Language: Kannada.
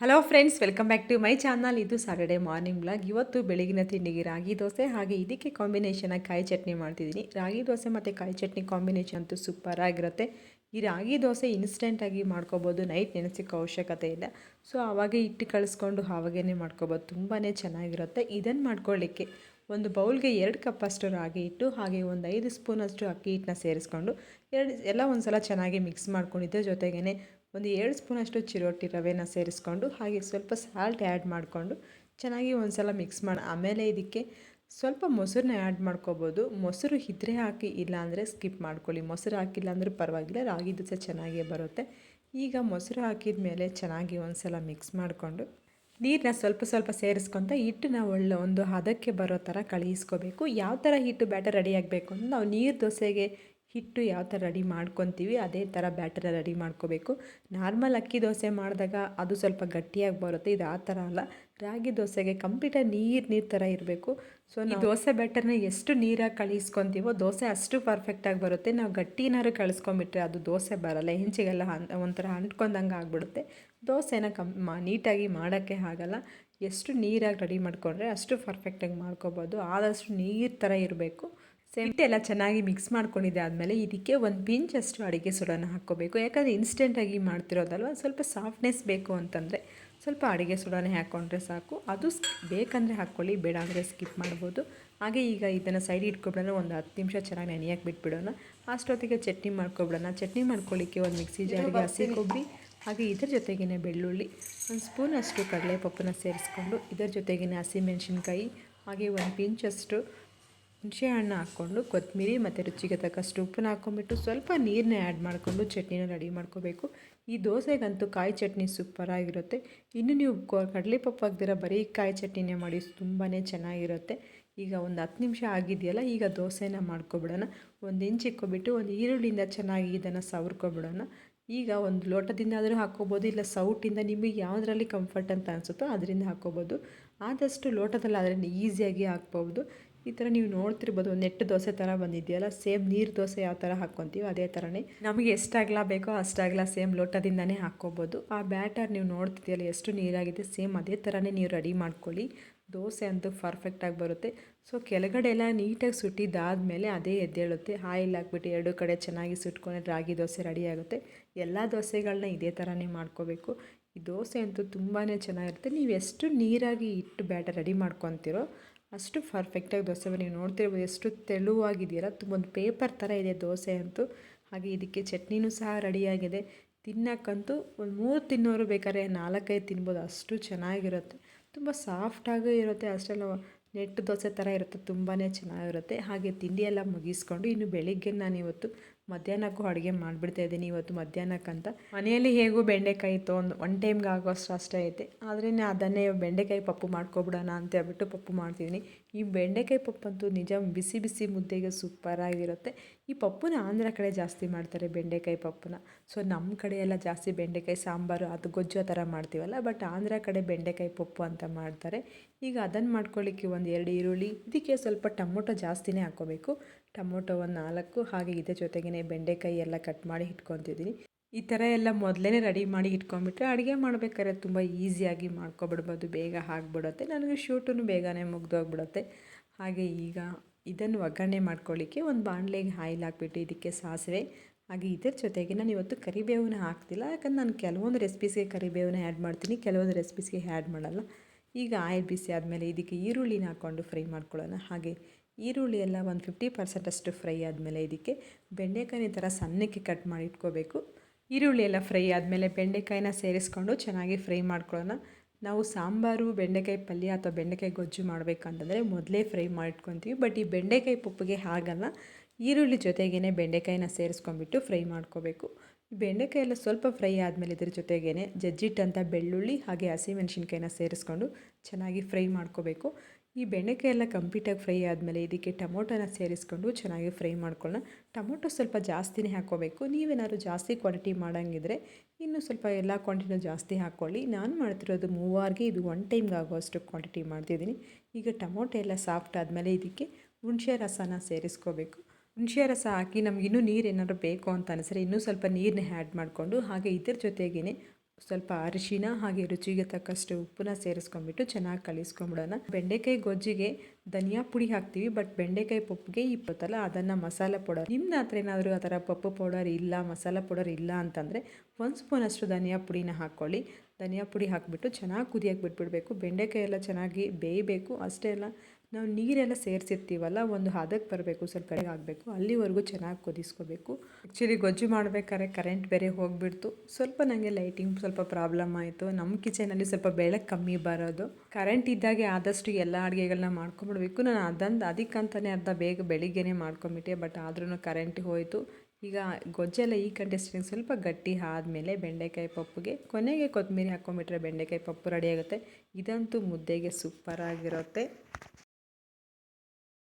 Hello friends welcome back to my channel ಇದು ಸಾಟರ್ಡೆ ಮಾರ್ನಿಂಗ್ ಬ್ಲಾಗ್ ಇವತ್ತು ಬೆಳಗಿನ ತಿಂಡಿಗೆ ರಾಗಿ ದೋಸೆ ಹಾಗೆ ಇದಕ್ಕೆ ಕಾಂಬಿನೇಷನಾಗಿ ಕಾಯಿ ಚಟ್ನಿ ಮಾಡ್ತಿದ್ದೀನಿ. ರಾಗಿ ದೋಸೆ ಮತ್ತು ಕಾಯಿ ಚಟ್ನಿ ಕಾಂಬಿನೇಷನ್ ಅಂತೂ ಸೂಪರ್ ಆಗಿರುತ್ತೆ. ಈ ರಾಗಿ ದೋಸೆ ಇನ್ಸ್ಟೆಂಟಾಗಿ ಮಾಡ್ಕೋಬೋದು. ನೈಟ್ ನೆನೆಸಿಕ್ಕ ಅವಶ್ಯಕತೆ ಇಲ್ಲ. ಸೊ ಆವಾಗೆ ಇಟ್ಟು ಕಳಿಸ್ಕೊಂಡು ಆವಾಗೇ ಮಾಡ್ಕೋಬೋದು. ತುಂಬಾ ಚೆನ್ನಾಗಿರುತ್ತೆ. ಇದನ್ನು ಮಾಡ್ಕೊಳ್ಳಿಕ್ಕೆ ಒಂದು ಬೌಲ್ಗೆ ಎರಡು ಕಪ್ಪಷ್ಟು ರಾಗಿ ಹಿಟ್ಟು, ಹಾಗೆ ಒಂದು ಐದು ಸ್ಪೂನಷ್ಟು ಅಕ್ಕಿ ಹಿಟ್ಟನ್ನ ಸೇರಿಸ್ಕೊಂಡು ಎರಡು, ಎಲ್ಲ ಒಂದು ಸಲ ಚೆನ್ನಾಗಿ ಮಿಕ್ಸ್ ಮಾಡ್ಕೊಂಡಿದ್ದೆ ಜೊತೆಗೇ ಒಂದು ಏಳು ಸ್ಪೂನಷ್ಟು ಚಿರೋಟಿ ರವೆನ ಸೇರಿಸ್ಕೊಂಡು ಹಾಗೆ ಸ್ವಲ್ಪ ಸಾಲ್ಟ್ ಆ್ಯಡ್ ಮಾಡಿಕೊಂಡು ಚೆನ್ನಾಗಿ ಒಂದು ಸಲ ಮಿಕ್ಸ್ ಮಾಡಿ ಆಮೇಲೆ ಇದಕ್ಕೆ ಸ್ವಲ್ಪ ಮೊಸರನ್ನ ಆ್ಯಡ್ ಮಾಡ್ಕೋಬೋದು. ಮೊಸರು ಇದ್ರೆ ಹಾಕಿ, ಇಲ್ಲಾಂದರೆ ಸ್ಕಿಪ್ ಮಾಡ್ಕೊಳ್ಳಿ. ಮೊಸರು ಹಾಕಿಲ್ಲ ಅಂದರೂ ಪರವಾಗಿಲ್ಲ, ರಾಗಿ ದೋಸೆ ಚೆನ್ನಾಗೇ ಬರುತ್ತೆ. ಈಗ ಮೊಸರು ಹಾಕಿದ ಮೇಲೆ ಚೆನ್ನಾಗಿ ಒಂದು ಸಲ ಮಿಕ್ಸ್ ಮಾಡಿಕೊಂಡು ನೀರನ್ನ ಸ್ವಲ್ಪ ಸ್ವಲ್ಪ ಸೇರಿಸ್ಕೊತ ಹಿಟ್ಟನ್ನ ಒಳ್ಳೆ ಒಂದು ಹದಕ್ಕೆ ಬರೋ ಥರ ಕಳಿಸ್ಕೋಬೇಕು. ಯಾವ ಥರ ಹಿಟ್ಟು ಬ್ಯಾಟರ್ ರೆಡಿ ಆಗಬೇಕು ನಾವು ನೀರು ದೋಸೆಗೆ ಹಿಟ್ಟು ಯಾವ ಥರ ರೆಡಿ ಮಾಡ್ಕೊತೀವಿ ಅದೇ ಥರ ಬ್ಯಾಟರ ರೆಡಿ ಮಾಡ್ಕೋಬೇಕು. ನಾರ್ಮಲ್ ಅಕ್ಕಿ ದೋಸೆ ಮಾಡಿದಾಗ ಅದು ಸ್ವಲ್ಪ ಗಟ್ಟಿಯಾಗಿ ಬರುತ್ತೆ ಇದು ಆ ಥರ ಅಲ್ಲ. ರಾಗಿ ದೋಸೆಗೆ ಕಂಪ್ಲೀಟಾಗಿ ನೀರು ನೀರು ಥರ ಇರಬೇಕು. ಸೊ ನಾವು ದೋಸೆ ಬ್ಯಾಟರ್ನ ಎಷ್ಟು ನೀರಾಗಿ ಕಳಿಸ್ಕೊತೀವೋ ದೋಸೆ ಅಷ್ಟು ಪರ್ಫೆಕ್ಟಾಗಿ ಬರುತ್ತೆ. ನಾವು ಗಟ್ಟಿನಾರು ಕಳಿಸ್ಕೊಂಬಿಟ್ರೆ ಅದು ದೋಸೆ ಬರಲ್ಲ. ಹೆಂಚಿಗೆಲ್ಲ ಒಂಥರ ಅಂಟ್ಕೊಂಡಂಗೆ ಆಗಿಬಿಡುತ್ತೆ. ದೋಸೆನ ಕಮ್ ನೀಟಾಗಿ ಮಾಡೋಕ್ಕೆ ಆಗಲ್ಲ. ಎಷ್ಟು ನೀರಾಗಿ ರೆಡಿ ಮಾಡಿಕೊಂಡ್ರೆ ಅಷ್ಟು ಪರ್ಫೆಕ್ಟಾಗಿ ಮಾಡ್ಕೋಬೋದು. ಆದಷ್ಟು ನೀರು ಥರ ಇರಬೇಕು. ಸೇಮ್ ಎಲ್ಲ ಚೆನ್ನಾಗಿ ಮಿಕ್ಸ್ ಮಾಡ್ಕೊಂಡಿದ್ದೆ ಆದಮೇಲೆ ಇದಕ್ಕೆ ಒಂದು ಪಿಂಚಷ್ಟು ಅಡುಗೆ ಸೋಡಾನ ಹಾಕ್ಕೋಬೇಕು. ಯಾಕಂದರೆ ಇನ್ಸ್ಟೆಂಟಾಗಿ ಮಾಡ್ತಿರೋದಲ್ವ? ಸ್ವಲ್ಪ ಸಾಫ್ಟ್ನೆಸ್ ಬೇಕು ಅಂತಂದರೆ ಸ್ವಲ್ಪ ಅಡುಗೆ ಸೋಡಾನೇ ಹಾಕ್ಕೊಂಡ್ರೆ ಸಾಕು. ಅದು ಬೇಕಂದರೆ ಹಾಕ್ಕೊಳ್ಳಿ ಬೇಡ ಅಂದರೆ ಸ್ಕಿಪ್ ಮಾಡ್ಬೋದು. ಹಾಗೆ ಈಗ ಇದನ್ನು ಸೈಡ್ ಇಟ್ಕೊಬಿಡೋಣ ಒಂದು ಹತ್ತು ನಿಮಿಷ ಚೆನ್ನಾಗಿ ನೆನೆಯಕ್ಕೆ ಬಿಟ್ಬಿಡೋಣ. ಅಷ್ಟೊತ್ತಿಗೆ ಚಟ್ನಿ ಮಾಡ್ಕೊಬಿಡೋಣ. ಚಟ್ನಿ ಮಾಡ್ಕೊಳ್ಳಿಕ್ಕೆ ಒಂದು ಮಿಕ್ಸಿ ಜಾರಿಗೆ ಹಸಿ ಕೊಬ್ಬರಿ ಹಾಗೆ ಇದರ ಜೊತೆಗೇ ಬೆಳ್ಳುಳ್ಳಿ ಒಂದು ಸ್ಪೂನ್ ಅಷ್ಟು ಕಡಲೆಪಪ್ಪನ್ನ ಸೇರಿಸ್ಕೊಂಡು ಇದರ ಜೊತೆಗೇ ಹಸಿಮೆಣಸಿನ್ಕಾಯಿ ಹಾಗೆ ಒಂದು ಪಿಂಚಷ್ಟು ಹುಣಸೆ ಹಣ್ಣು ಹಾಕ್ಕೊಂಡು ಕೊತ್ತಂಬರಿ ಮತ್ತು ರುಚಿಗೆ ತಕ್ಕಷ್ಟು ಉಪ್ಪನ್ನ ಹಾಕ್ಕೊಂಬಿಟ್ಟು ಸ್ವಲ್ಪ ನೀರನ್ನ ಆ್ಯಡ್ ಮಾಡಿಕೊಂಡು ಚಟ್ನಿನ ರೆಡಿ ಮಾಡ್ಕೋಬೇಕು. ಈ ದೋಸೆಗಂತೂ ಕಾಯಿ ಚಟ್ನಿ ಸೂಪರಾಗಿರುತ್ತೆ ಇನ್ನು ನೀವು ಕಡಲೆ ಪಪ್ಪು ಹಾಕ್ದಿರ ಬರೀ ಕಾಯಿ ಚಟ್ನಿನೇ ಮಾಡಿ ತುಂಬಾ ಚೆನ್ನಾಗಿರುತ್ತೆ. ಈಗ ಒಂದು ಹತ್ತು ನಿಮಿಷ ಆಗಿದೆಯಲ್ಲ, ಈಗ ದೋಸೆನ ಮಾಡ್ಕೊಬಿಡೋಣ. ಒಂದು ಇಂಚ್ ಇಕ್ಕೊಬಿಟ್ಟು ಒಂದು ಈರುಳ್ಳಿಯಿಂದ ಚೆನ್ನಾಗಿ ಇದನ್ನು ಸವರ್ಕೊಬಿಡೋಣ. ಈಗ ಒಂದು ಲೋಟದಿಂದಾದರೂ ಹಾಕ್ಕೋಬೋದು, ಇಲ್ಲ ಸೌಟಿಂದ ನಿಮಗೆ ಯಾವುದರಲ್ಲಿ ಕಂಫರ್ಟ್ ಅಂತ ಅನಿಸುತ್ತೋ ಅದರಿಂದ ಹಾಕ್ಕೋಬೋದು. ಆದಷ್ಟು ಲೋಟದಲ್ಲಿ ಅದರಿಂದ ಈಸಿಯಾಗಿ ಹಾಕ್ಬೋದು ಈ ಥರ ನೀವು ನೋಡ್ತಿರ್ಬೋದು ನೆಟ್ಟು ದೋಸೆ ಥರ ಬಂದಿದೆಯಲ್ಲ, ಸೇಮ್ ನೀರು ದೋಸೆ ಯಾವ ಥರ ಹಾಕ್ಕೊತೀವಿ ಅದೇ ಥರನೇ ನಮಗೆ ಎಷ್ಟಾಗಲ ಬೇಕೋ ಅಷ್ಟಾಗಲ ಸೇಮ್ ಲೋಟದಿಂದನೇ ಹಾಕ್ಕೋಬೋದು. ಆ ಬ್ಯಾಟರ್ ನೀವು ನೋಡ್ತಿದೆಯಲ್ಲ, ಎಷ್ಟು ನೀರಾಗಿದೆ ಸೇಮ್ ಅದೇ ಥರನೇ ನೀವು ರೆಡಿ ಮಾಡ್ಕೊಳ್ಳಿ. ದೋಸೆ ಅಂತೂ ಪರ್ಫೆಕ್ಟಾಗಿ ಬರುತ್ತೆ. ಸೊ ಕೆಳಗಡೆ ಎಲ್ಲ ನೀಟಾಗಿ ಸುಟ್ಟಿದ್ದಾದಮೇಲೆ ಅದೇ ಎದ್ದೇಳುತ್ತೆ. ಆಯಿಲ್ ಹಾಕ್ಬಿಟ್ಟು ಎರಡು ಕಡೆ ಚೆನ್ನಾಗಿ ಸುಟ್ಕೊಂಡ್ರೆ ರಾಗಿ ದೋಸೆ ರೆಡಿ ಆಗುತ್ತೆ. ಎಲ್ಲ ದೋಸೆಗಳನ್ನ ಇದೇ ಥರನೇ ಮಾಡ್ಕೋಬೇಕು. ಈ ದೋಸೆ ಅಂತೂ ತುಂಬಾ ಚೆನ್ನಾಗಿರುತ್ತೆ. ನೀವು ಎಷ್ಟು ನೀರಾಗಿ ಇಟ್ಟು ಬ್ಯಾಟರ್ ರೆಡಿ ಮಾಡ್ಕೊತೀರೋ ಅಷ್ಟು ಪರ್ಫೆಕ್ಟಾಗಿ ದೋಸೆ ನೀವು ನೋಡ್ತಿರ್ಬೋದು ಎಷ್ಟು ತೆಳುವಾಗಿದೆಯಲ್ಲ ತುಂಬ ಒಂದು ಪೇಪರ್ ಥರ ಇದೆ ದೋಸೆ ಅಂತೂ. ಹಾಗೆ ಇದಕ್ಕೆ ಚಟ್ನಿನೂ ಸಹ ರೆಡಿಯಾಗಿದೆ ತಿನ್ನಕ್ಕಂತೂ ಒಂದು ಮೂರು ತಿನ್ನೋರು ಬೇಕಾದ್ರೆ ನಾಲ್ಕೈದು ತಿನ್ಬೋದು. ಅಷ್ಟು ಚೆನ್ನಾಗಿರುತ್ತೆ. ತುಂಬ ಸಾಫ್ಟಾಗೂ ಇರುತ್ತೆ. ಅಷ್ಟೆಲ್ಲ ನೆಟ್ಟು ದೋಸೆ ಥರ ಇರುತ್ತೆ. ತುಂಬಾ ಚೆನ್ನಾಗಿರುತ್ತೆ. ಹಾಗೆ ತಿಂಡಿಯೆಲ್ಲ ಮುಗಿಸ್ಕೊಂಡು ಇನ್ನು ಬೆಳಿಗ್ಗೆ ನಾನು ಇವತ್ತು ಮಧ್ಯಾಹ್ನಕ್ಕೂ ಅಡುಗೆ ಮಾಡಿಬಿಡ್ತಾ ಇದ್ದೀನಿ ಇವತ್ತು ಮಧ್ಯಾಹ್ನಕ್ಕಂತ. ಮನೆಯಲ್ಲಿ ಹೇಗೂ ಬೆಂಡೆಕಾಯಿ ಒಂದು ಒನ್ ಟೈಮ್ಗೆ ಆಗೋಷ್ಟು ಅಷ್ಟೇ ಐತೆ. ಆದರೆ ಅದನ್ನೇ ಬೆಂಡೆಕಾಯಿ ಪಪ್ಪು ಮಾಡ್ಕೊಬಿಡೋಣ ಅಂತ ಹೇಳ್ಬಿಟ್ಟು ಪಪ್ಪು ಮಾಡ್ತಿದ್ದೀನಿ. ಈ ಬೆಂಡೆಕಾಯಿ ಪಪ್ಪಂತೂ ನಿಜ ಬಿಸಿ ಬಿಸಿ ಮುದ್ದೆಗೆ ಸೂಪರಾಗಿರುತ್ತೆ ಈ ಪಪ್ಪುನ ಆಂಧ್ರ ಕಡೆ ಜಾಸ್ತಿ ಮಾಡ್ತಾರೆ ಬೆಂಡೆಕಾಯಿ ಪಪ್ಪುನ. ಸೊ ನಮ್ಮ ಕಡೆ ಎಲ್ಲ ಜಾಸ್ತಿ ಬೆಂಡೆಕಾಯಿ, ಸಾಂಬಾರು, ಅದು ಗೊಜ್ಜು ಥರ ಮಾಡ್ತೀವಲ್ಲ ಬಟ್ ಆಂಧ್ರ ಕಡೆ ಬೆಂಡೆಕಾಯಿ ಪಪ್ಪು ಅಂತ ಮಾಡ್ತಾರೆ. ಈಗ ಅದನ್ನು ಮಾಡ್ಕೊಳ್ಳಿಕ್ಕೆ ಒಂದು ಎರಡು ಈರುಳ್ಳಿ, ಇದಕ್ಕೆ ಸ್ವಲ್ಪ ಟೊಮೊಟೊ ಜಾಸ್ತಿನೇ ಹಾಕ್ಕೋಬೇಕು. ಟೊಮೊಟೊ ಒಂದು ನಾಲ್ಕು, ಹಾಗೆ ಇದ್ರ ಜೊತೆಗೇ ಬೆಂಡೆಕಾಯಿ ಎಲ್ಲ ಕಟ್ ಮಾಡಿ ಇಟ್ಕೊತಿದ್ದೀನಿ. ಈ ಥರ ಎಲ್ಲ ಮೊದಲೇ ರೆಡಿ ಮಾಡಿ ಇಟ್ಕೊಂಡ್ಬಿಟ್ರೆ ಅಡುಗೆ ಮಾಡ್ಬೇಕಾದ್ರೆ ತುಂಬ ಈಸಿಯಾಗಿ ಮಾಡ್ಕೊಬಿಡ್ಬೋದು, ಬೇಗ ಆಗಿಬಿಡುತ್ತೆ. ನನಗೆ ಶೂಟೂ ಬೇಗನೆ ಮುಗ್ದೋಗ್ಬಿಡುತ್ತೆ. ಹಾಗೆ ಈಗ ಇದನ್ನು ಒಗ್ಗರಣೆ ಮಾಡ್ಕೊಳ್ಳಿಕ್ಕೆ ಒಂದು ಬಾಣಲೆಗೆ ಆಯಿಲ್ ಹಾಕ್ಬಿಟ್ಟು ಇದಕ್ಕೆ ಸಾಸಿವೆ, ಹಾಗೆ ಇದರ ಜೊತೆಗೆ ನಾನು ಇವತ್ತು ಕರಿಬೇವನ್ನ ಹಾಕ್ತಿಲ್ಲ, ಯಾಕಂದ್ರೆ ನಾನು ಕೆಲವೊಂದು ರೆಸಿಪೀಸ್ಗೆ ಕರಿಬೇವನ್ನ ಆ್ಯಡ್ ಮಾಡ್ತೀನಿ, ಕೆಲವೊಂದು ರೆಸಿಪೀಸ್ಗೆ ಆ್ಯಡ್ ಮಾಡಲ್ಲ. ಈಗ ಆಯಿಲ್ ಬಿಸಿ ಆದಮೇಲೆ ಇದಕ್ಕೆ ಈರುಳ್ಳಿನ ಹಾಕ್ಕೊಂಡು ಫ್ರೈ ಮಾಡ್ಕೊಳ್ಳೋಣ. ಹಾಗೆ ಈರುಳ್ಳಿ ಎಲ್ಲ ಒಂದು ಫಿಫ್ಟಿ ಪರ್ಸೆಂಟಷ್ಟು ಫ್ರೈ ಆದಮೇಲೆ ಇದಕ್ಕೆ ಬೆಂಡೆಕಾಯಿ ಥರ ಸಣ್ಣಕ್ಕೆ ಕಟ್ ಮಾಡಿ ಇಟ್ಕೋಬೇಕು. ಈರುಳ್ಳಿ ಎಲ್ಲ ಫ್ರೈ ಆದಮೇಲೆ ಬೆಂಡೆಕಾಯಿನ ಸೇರಿಸ್ಕೊಂಡು ಚೆನ್ನಾಗಿ ಫ್ರೈ ಮಾಡ್ಕೊಳ್ಳೋಣ. ನಾವು ಸಾಂಬಾರು, ಬೆಂಡೆಕಾಯಿ ಪಲ್ಯ ಅಥವಾ ಬೆಂಡೆಕಾಯಿ ಗೊಜ್ಜು ಮಾಡಬೇಕಂತಂದರೆ ಮೊದಲೇ ಫ್ರೈ ಮಾಡಿಟ್ಕೊತೀವಿ ಬಟ್ ಈ ಬೆಂಡೆಕಾಯಿ ಪುಪ್ಪಿಗೆ ಹಾಗಲ್ಲ. ಈರುಳ್ಳಿ ಜೊತೆಗೇ ಬೆಂಡೆಕಾಯಿನ ಸೇರಿಸ್ಕೊಂಡ್ಬಿಟ್ಟು ಫ್ರೈ ಮಾಡ್ಕೋಬೇಕು. ಬೆಂಡೆಕಾಯಿ ಎಲ್ಲ ಸ್ವಲ್ಪ ಫ್ರೈ ಆದಮೇಲೆ ಇದ್ರ ಜೊತೆಗೇ ಜಜ್ಜಿಟ್ಟಂಥ ಬೆಳ್ಳುಳ್ಳಿ ಹಾಗೆ ಹಸಿಮೆಣಸಿನ್ಕಾಯಿನ ಸೇರಿಸ್ಕೊಂಡು ಚೆನ್ನಾಗಿ ಫ್ರೈ ಮಾಡ್ಕೋಬೇಕು. ಈ ಬೆಣ್ಣೆಕಾಯಿ ಎಲ್ಲ ಕಂಪ್ಲೀಟಾಗಿ ಫ್ರೈ ಆದಮೇಲೆ ಇದಕ್ಕೆ ಟೊಮೊಟೊನ ಸೇರಿಸ್ಕೊಂಡು ಚೆನ್ನಾಗಿ ಫ್ರೈ ಮಾಡ್ಕೊಳ್ಳೋಣ. ಟೊಮೊಟೊ ಸ್ವಲ್ಪ ಜಾಸ್ತಿನೇ ಹಾಕ್ಕೋಬೇಕು. ನೀವೇನಾದ್ರು ಜಾಸ್ತಿ ಕ್ವಾಂಟಿಟಿ ಮಾಡೋಂಗಿದ್ರೆ ಇನ್ನೂ ಸ್ವಲ್ಪ ಎಲ್ಲ ಕ್ವಾಂಟಿಟಿನೂ ಜಾಸ್ತಿ ಹಾಕ್ಕೊಳ್ಳಿ. ನಾನು ಮಾಡ್ತಿರೋದು ಮೂವಾರಿಗೆ, ಇದು ಒನ್ ಟೈಮ್ಗೆ ಆಗೋಷ್ಟು ಕ್ವಾಂಟಿಟಿ ಮಾಡ್ತಿದ್ದೀನಿ. ಈಗ ಟೊಮೊಟೊ ಎಲ್ಲ ಸಾಫ್ಟ್ ಆದಮೇಲೆ ಇದಕ್ಕೆ ಹುಣಸೆ ರಸನ ಸೇರಿಸ್ಕೋಬೇಕು. ಹುಣಸೆ ರಸ ಹಾಕಿ ನಮಗಿನ್ನೂ ನೀರು ಏನಾದರೂ ಬೇಕು ಅಂತ ಅನಿಸಿದ್ರೆ ಇನ್ನೂ ಸ್ವಲ್ಪ ನೀರನ್ನ ಆ್ಯಡ್ ಮಾಡಿಕೊಂಡು ಹಾಗೆ ಇದ್ರ ಜೊತೆಗೇ ಸ್ವಲ್ಪ ಅರಿಶಿನ ಹಾಗೆ ರುಚಿಗೆ ತಕ್ಕಷ್ಟು ಉಪ್ಪನ್ನ ಸೇರಿಸ್ಕೊಂಡ್ಬಿಟ್ಟು ಚೆನ್ನಾಗಿ ಕಲಿಸ್ಕೊಂಬಿಡೋಣ. ಬೆಂಡೆಕಾಯಿ ಗೊಜ್ಜಿಗೆ ಧನಿಯಾ ಪುಡಿ ಹಾಕ್ತೀವಿ, ಬಟ್ ಬೆಂಡೆಕಾಯಿ ಪಪ್ಪುಗೆ ಇಪ್ಪತ್ತಲ್ಲ ಅದನ್ನು ಮಸಾಲೆ ಪೌಡರ್. ನಿಮ್ಮ ಹತ್ರ ಏನಾದರೂ ಆ ಥರ ಪಪ್ಪು ಪೌಡರ್ ಇಲ್ಲ, ಮಸಾಲೆ ಪೌಡರ್ ಇಲ್ಲ ಅಂತಂದರೆ ಒಂದು ಸ್ಪೂನಷ್ಟು ಧನಿಯಾ ಪುಡಿನ ಹಾಕ್ಕೊಳ್ಳಿ. ಧನಿಯಾ ಪುಡಿ ಹಾಕಿಬಿಟ್ಟು ಚೆನ್ನಾಗಿ ಕುದಿಯೋಕೆ ಬಿಟ್ಬಿಡಬೇಕು. ಬೆಂಡೆಕಾಯಿ ಎಲ್ಲ ಚೆನ್ನಾಗಿ ಬೇಯಬೇಕು. ಅಷ್ಟೇ ಅಲ್ಲ, ನಾವು ನೀರೆಲ್ಲ ಸೇರಿಸಿರ್ತೀವಲ್ಲ, ಒಂದು ಹದಕ್ಕೆ ಬರಬೇಕು, ಸ್ವಲ್ಪ ಕಡೆಗೆ ಆಗಬೇಕು ಅಲ್ಲಿವರೆಗೂ ಚೆನ್ನಾಗಿ ಕುದಿಸ್ಕೋಬೇಕು. ಆ್ಯಕ್ಚುಲಿ ಗೊಜ್ಜು ಮಾಡಬೇಕಾದ್ರೆ ಕರೆಂಟ್ ಬೇರೆ ಹೋಗಿಬಿಡ್ತು. ಸ್ವಲ್ಪ ನನಗೆ ಲೈಟಿಂಗ್ ಸ್ವಲ್ಪ ಪ್ರಾಬ್ಲಮ್ ಆಯಿತು. ನಮ್ಮ ಕಿಚನಲ್ಲಿ ಸ್ವಲ್ಪ ಬೆಳೆ ಕಮ್ಮಿ ಬರೋದು. ಕರೆಂಟ್ ಇದ್ದಾಗೆ ಆದಷ್ಟು ಎಲ್ಲ ಅಡುಗೆಗಳನ್ನ ಮಾಡ್ಕೊಂಬಿಡ್ಬೇಕು. ನಾನು ಅದಂದು ಅದಕ್ಕಂತಲೇ ಅರ್ಧ ಬೇಗ ಬೆಳಿಗ್ಗೆನೇ ಮಾಡ್ಕೊಂಬಿಟ್ಟೆ ಬಟ್ ಆದ್ರೂ ಕರೆಂಟ್ ಹೋಯಿತು. ಈಗ ಗೊಜ್ಜೆಲ್ಲ ಈ ಕಂಟೆಸ್ಟಿಂಗ್ ಸ್ವಲ್ಪ ಗಟ್ಟಿ ಆದಮೇಲೆ ಬೆಂಡೆಕಾಯಿ ಪಪ್ಪುಗೆ ಕೊನೆಗೆ ಕೊತ್ತಂಬರಿ ಹಾಕ್ಕೊಂಬಿಟ್ರೆ ಬೆಂಡೆಕಾಯಿ ಪಪ್ಪು ರೆಡಿಯಾಗುತ್ತೆ ಇದಂತೂ ಮುದ್ದೆಗೆ ಸೂಪರಾಗಿರುತ್ತೆ